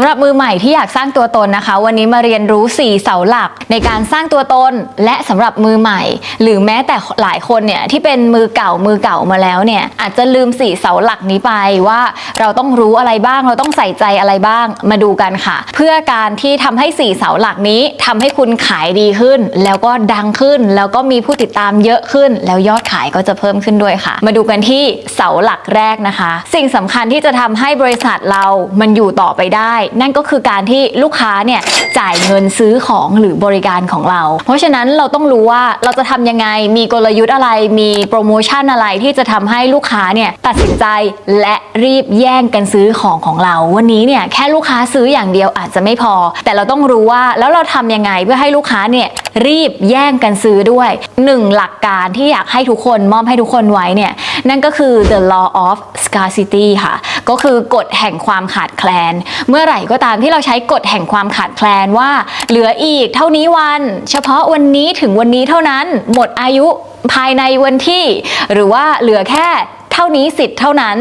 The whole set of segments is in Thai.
สำหรับมือใหม่ที่อยากสร้างตัวตนนะคะ วันนี้มาเรียนรู้ 4 เสาหลักในการสร้างตัวตนและสำหรับมือใหม่ หรือแม้แต่หลายคนเนี่ยที่เป็นมือเก่ามือเก่ามาแล้วเนี่ยอาจจะลืม 4 เสาหลักนี้ไปว่าเราต้องรู้อะไรบ้าง เราต้องใส่ใจอะไรบ้างมาดูกันค่ะ เพื่อการที่ทำให้ 4 เสาหลักนี้ทำให้คุณขายดีขึ้น แล้วก็ดังขึ้น แล้วก็มีผู้ติดตามเยอะขึ้น แล้วยอดขายก็จะเพิ่มขึ้นด้วยค่ะ มาดูกันที่เสาหลักแรกนะคะ สิ่งสำคัญที่จะทำให้บริษัทเรามันอยู่ต่อไปได้นั่นก็คือการที่ลูกค้าเนี่ยจ่ายเงินซื้อของหรือบริการของเรา เพราะฉะนั้นเราต้องรู้ว่าเราจะทำยังไงมีกลยุทธ์อะไรมีโปรโมชั่นอะไรที่จะทำให้ลูกค้าเนี่ยตัดสินใจและรีบแย่งกันซื้อของของเรา วันนี้เนี่ยแค่ลูกค้าซื้ออย่างเดียวอาจจะไม่พอ แต่เราต้องรู้ว่าแล้วเราทำยังไงเพื่อให้ลูกค้าเนี่ยรีบแย่งกันซื้อด้วยหนึ่งหลักการที่อยากให้ทุกคนมอบให้ทุกคนไว้เนี่ยนั่นก็คือ the law of scarcity ค่ะ ก็คือกฎแห่งความขาดแคลน เมื่อไหร่ก็ตามที่เราใช้กฎแห่งความขาดแคลนว่า เหลืออีกเท่านี้วัน เฉพาะวันนี้ถึงวันนี้เท่านั้น หมดอายุภายในวันที่ หรือว่าเหลือแค่เท่านี้สิทธิ์เท่านั้น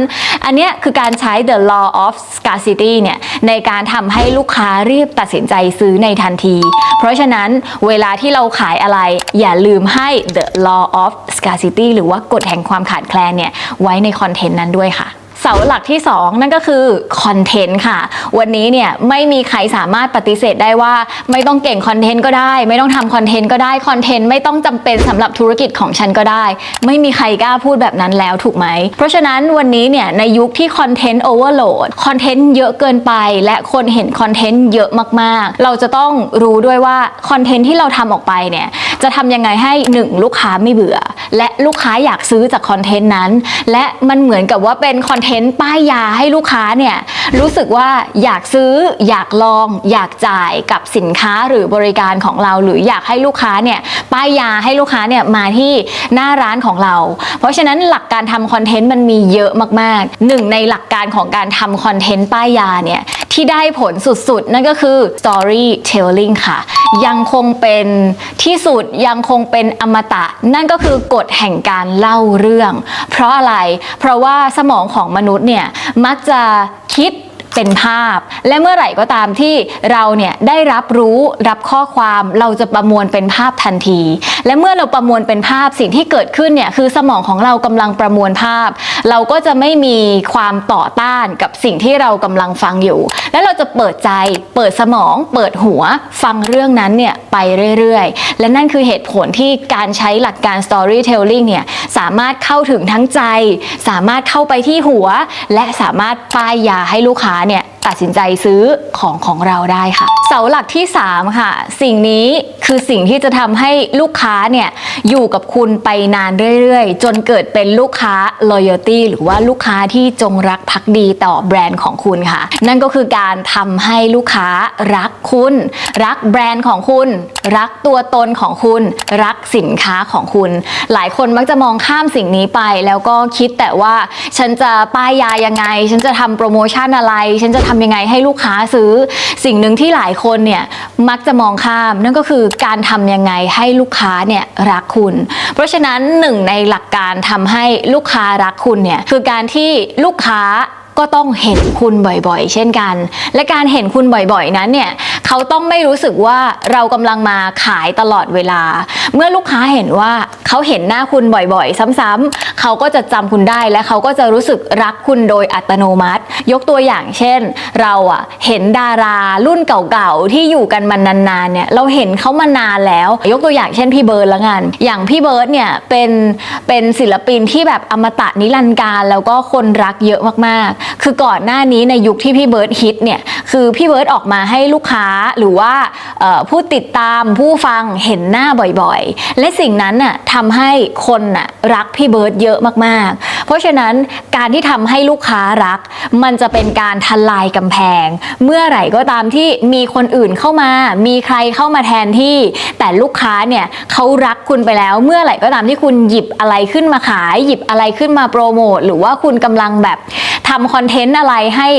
อันนี้คือการใช้ the law of scarcity เนี่ยในการทำให้ลูกค้ารีบตัดสินใจซื้อในทันที เพราะฉะนั้นเวลาที่เราขายอะไร อย่าลืมให้ the law of scarcity หรือว่ากฎแห่งความขาดแคลนเนี่ยไว้ในคอนเทนต์นั้นด้วยค่ะ สาหลักที่ 2 นั่นก็คือคอนเทนต์ค่ะ วันนี้เนี่ยไม่มีใครสามารถปฏิเสธได้ว่า ไม่ต้องเก่งคอนเทนต์ก็ได้ ไม่ต้องทำคอนเทนต์ก็ได้คอนเทนต์ไม่ต้องจำเป็นสำหรับธุรกิจของฉันก็ได้ ไม่มีใครกล้าพูดแบบนั้นแล้วถูกไหม เพราะฉะนั้นวันนี้เนี่ยในยุคที่คอนเทนต์โอเวอร์โหลดคอนเทนต์เยอะเกินไป และคนเห็นคอนเทนต์เยอะมากๆ เราจะต้องรู้ด้วยว่าคอนเทนต์ที่เราทำออกไปเนี่ยจะทำยังไงให้หนึ่งลูกค้าไม่เบื่อ และลูกค้าอยากซื้อจากคอนเทนต์นั้น และมันเหมือนกับว่าเป็นคอนเทนต์ป้ายยาให้ลูกค้าเนี่ยรู้สึกว่าอยากซื้ออยากลอง อยากจ่ายกับสินค้าหรือบริการของเรา หรืออยากให้ลูกค้าเนี่ยป้ายยาให้ลูกค้าเนี่ยมาที่หน้าร้านของเรา เพราะฉะนั้นหลักการทำคอนเทนต์มันมีเยอะมากๆหนึ่งในหลักการของการทำคอนเทนต์ป้ายยาเนี่ย ที่ได้ผลสุดๆ นั่นก็คือ storytelling ค่ะ ยังคงเป็นที่สุดยังคงเป็นอมตะ นั่นก็คือกฎแห่งการเล่าเรื่อง เพราะอะไร เพราะว่าสมองของมนุษย์เนี่ยมักจะคิดเป็นภาพ และเมื่อไหร่ก็ตามที่เราเนี่ยได้รับรู้รับข้อความเราจะประมวลเป็นภาพทันที และเมื่อเราประมวลเป็นภาพสิ่งที่เกิดขึ้นเนี่ยคือสมองของเรากำลังประมวลภาพ เราก็จะไม่มีความต่อต้านกับสิ่งที่เรากำลังฟังอยู่ และเราจะเปิดใจ เปิดสมอง เปิดหัวฟังเรื่องนั้นเนี่ยไปเรื่อยๆ และนั่นคือเหตุผลที่การใช้หลักการ storytelling เนี่ยสามารถเข้าถึงทั้งใจ สามารถเข้าไปที่หัว และสามารถป้ายยาให้ลูกค้าเนี่ย ตัดสินใจซื้อของของเราได้ค่ะ เสาหลักที่ 3 ค่ะ สิ่งนี้คือสิ่งที่จะทำให้ลูกค้าเนี่ยอยู่กับคุณไปนานเรื่อยๆ จนเกิดเป็นลูกค้า loyalty หรือว่าลูกค้าที่จงรักภักดีต่อแบรนด์ของคุณค่ะ นั่นก็คือการทำให้ลูกค้ารักคุณ รักแบรนด์ของคุณ รักตัวตนของคุณ รักสินค้าของคุณ หลายคนมักจะมองข้ามสิ่งนี้ไป แล้วก็คิดแต่ว่าฉันจะป้ายยายังไง ฉันจะทำโปรโมชั่นอะไร ฉันจะทำยังไงให้ลูกค้าซื้อ สิ่งหนึ่งที่หลายคนเนี่ยมักจะมองข้าม นั่นก็คือการทำยังไงให้ลูกค้าเนี่ยรักคุณ เพราะฉะนั้นหนึ่งในหลักการทำให้ลูกค้ารักคุณเนี่ยคือการที่ลูกค้าก็ต้องเห็นคุณบ่อยๆ เช่นกัน และการเห็นคุณบ่อยๆ นั้นเนี่ย เขาต้องไม่รู้สึกว่าเรากำลังมาขายตลอดเวลา เมื่อลูกค้าเห็นว่าเขาเห็นหน้าคุณบ่อยๆ ซ้ำๆเขาก็จะจำคุณได้และเขาก็จะรู้สึกรักคุณโดยอัตโนมัติ ยกตัวอย่างเช่น เราอะเห็นดารารุ่นเก่าๆที่อยู่กันมานานๆเนี่ยเราเห็นเขามานานแล้ว ยกตัวอย่างเช่นพี่เบิร์ดละกันอย่างพี่เบิร์ดเนี่ยเป็นเป็นศิลปินที่แบบอมตะนิรันดร์การแล้วก็คนรักเยอะมากๆ คือก่อนหน้านี้ในยุคที่พี่เบิร์ดฮิตเนี่ย คือพี่เบิร์ดออกมาให้ลูกค้าหรือว่าผู้ติดตามผู้ฟังเห็นหน้าบ่อยๆ และสิ่งนั้นน่ะทำให้คนน่ะรักพี่เบิร์ดเยอะมากๆ เพราะฉะนั้นการที่ทำให้ลูกค้ารัก มันจะเป็นการทลายกำแพง เมื่อไหร่ก็ตามที่มีคนอื่นเข้ามา มีใครเข้ามาแทนที่ แต่ลูกค้าเนี่ยเขารักคุณไปแล้ว เมื่อไหร่ก็ตามที่คุณหยิบอะไรขึ้นมาขาย หยิบอะไรขึ้นมาโปรโมทหรือว่าคุณกำลังแบบ ทำคอนเทนต์อะไรให้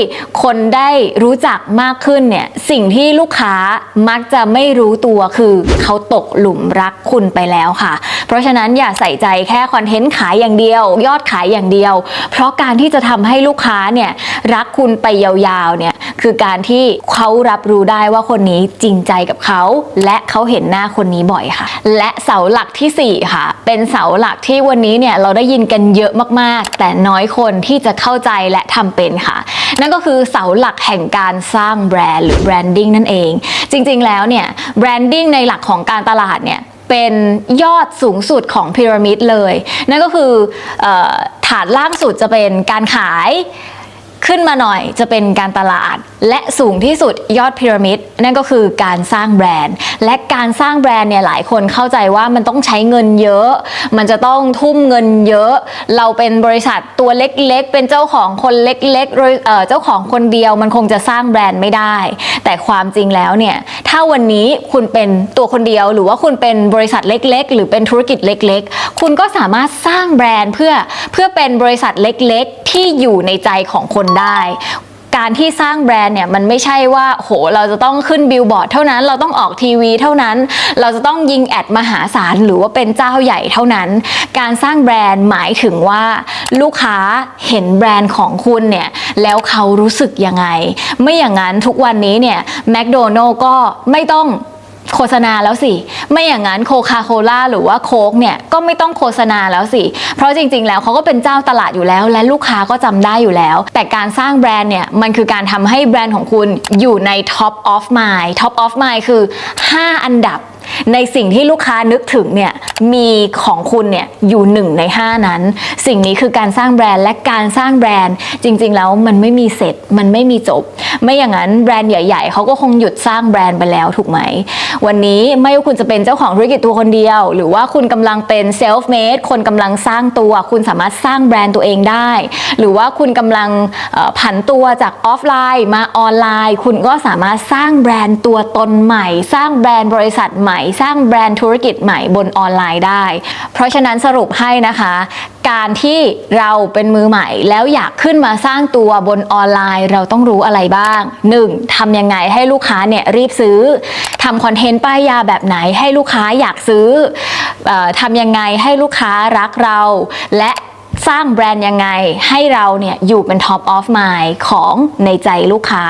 คนได้รู้จักมากขึ้นเนี่ยสิ่งที่ลูกค้ามักจะไม่รู้ตัวคือเขาตกหลุมรักคุณไปแล้วค่ะ เพราะฉะนั้นอย่าใส่ใจแค่คอนเทนต์ขายอย่างเดียว ยอดขายอย่างเดียว เพราะการที่จะทำให้ลูกค้าเนี่ยรักคุณไปยาวๆเนี่ย คือการที่เขารับรู้ได้ว่าคนนี้จริงใจกับเขา และเขาเห็นหน้าคนนี้บ่อยค่ะ และเสาหลักที่สี่ค่ะ เป็นเสาหลักที่วันนี้เนี่ยเราได้ยินกันเยอะมากๆ แต่น้อยคนที่จะเข้าใจและทำเป็นค่ะ นั่นก็คือเสาหลักแห่งการสร้างแบรนด์หรือ branding นั่นเอง จริงๆ แล้วเนี่ย branding ในหลักของการตลาดเนี่ยเป็นยอดสูงสุดของพีระมิดเลย นั่นก็คือออฐานล่างสุดจะเป็นการขาย ขึ้นมาหน่อยจะเป็นการตลาด และสูงที่สุดยอดพีระมิดนั่นก็คือการสร้างแบรนด์ และการสร้างแบรนด์เนี่ยหลายคนเข้าใจว่ามันต้องใช้เงินเยอะ มันจะต้องทุ่มเงินเยอะ เราเป็นบริษัทตัวเล็กๆ เป็นเจ้าของคนเล็กๆเออเจ้าของคนเดียวมันคงจะสร้างแบรนด์ไม่ได้ แต่ความจริงแล้วเนี่ยถ้าวันนี้คุณเป็นตัวคนเดียว หรือว่าคุณเป็นบริษัทเล็ก ๆ หรือเป็นธุรกิจเล็ก ๆ คุณก็สามารถสร้างแบรนด์เพื่อเพื่อเป็นบริษัทเล็ก ๆ ที่อยู่ในใจของคนได้ การที่สร้างแบรนด์เนี่ยมันไม่ใช่ว่าโหเราจะต้องขึ้นบิลบอร์ดเท่านั้น เราต้องออกทีวีเท่านั้น เราจะต้องยิงแอดมหาศาลหรือว่าเป็นเจ้าใหญ่เท่านั้น การสร้างแบรนด์หมายถึงว่าลูกค้าเห็นแบรนด์ของคุณเนี่ยแล้วเขารู้สึกยังไง ไม่อย่างนั้นทุกวันนี้เนี่ยแมคโดนัลก็ไม่ต้อง โฆษณาแล้วสิ ไม่อย่างนั้นโคคาโคล่าหรือว่าโค้กเนี่ยก็ไม่ต้องโฆษณาแล้วสิ เพราะจริงๆ แล้วเขาก็เป็นเจ้าตลาดอยู่แล้ว และลูกค้าก็จำได้อยู่แล้ว แต่การสร้างแบรนด์เนี่ยมันคือการทำให้แบรนด์ของคุณอยู่ใน Top of Mind Top of Mind คือ 5 อันดับ ในสิ่งที่ลูกค้านึกถึงเนี่ยมีของคุณเนี่ยอยู่หนึ่งใน 5 นั้น สิ่งนี้คือการสร้างแบรนด์และการสร้างแบรนด์ จริง ๆ แล้วมันไม่มีเสร็จมันไม่มีจบ ไม่อย่างนั้นแบรนด์ใหญ่ๆเขาก็คงหยุดสร้างแบรนด์ไปแล้วถูกไหม วันนี้ไม่ว่าคุณจะเป็นเจ้าของธุรกิจตัวคนเดียว หรือว่าคุณกำลังเป็นเซลฟ์เมดคนกำลังสร้างตัว คุณสามารถสร้างแบรนด์ตัวเองได้ หรือว่าคุณกำลังผันตัวจากออฟไลน์มาออนไลน์ คุณก็สามารถสร้างแบรนด์ตัวตนใหม่ สร้างแบรนด์บริษัทใหม่สร้างแบรนด์ธุรกิจใหม่บนออนไลน์ได้ เพราะฉะนั้นสรุปให้นะคะ การที่เราเป็นมือใหม่ แล้วอยากขึ้นมาสร้างตัวบนออนไลน์ เราต้องรู้อะไรบ้าง 1. ทำยังไงให้ลูกค้าเนี่ยรีบซื้อทำคอนเทนต์ป้ายยาแบบไหนให้ลูกค้าอยากซื้ออทำยังไงให้ลูกค้ารักเรา และสร้างแบรนด์ยังไงให้เราเนี่ยอยู่เป็น top of mind ของในใจลูกค้า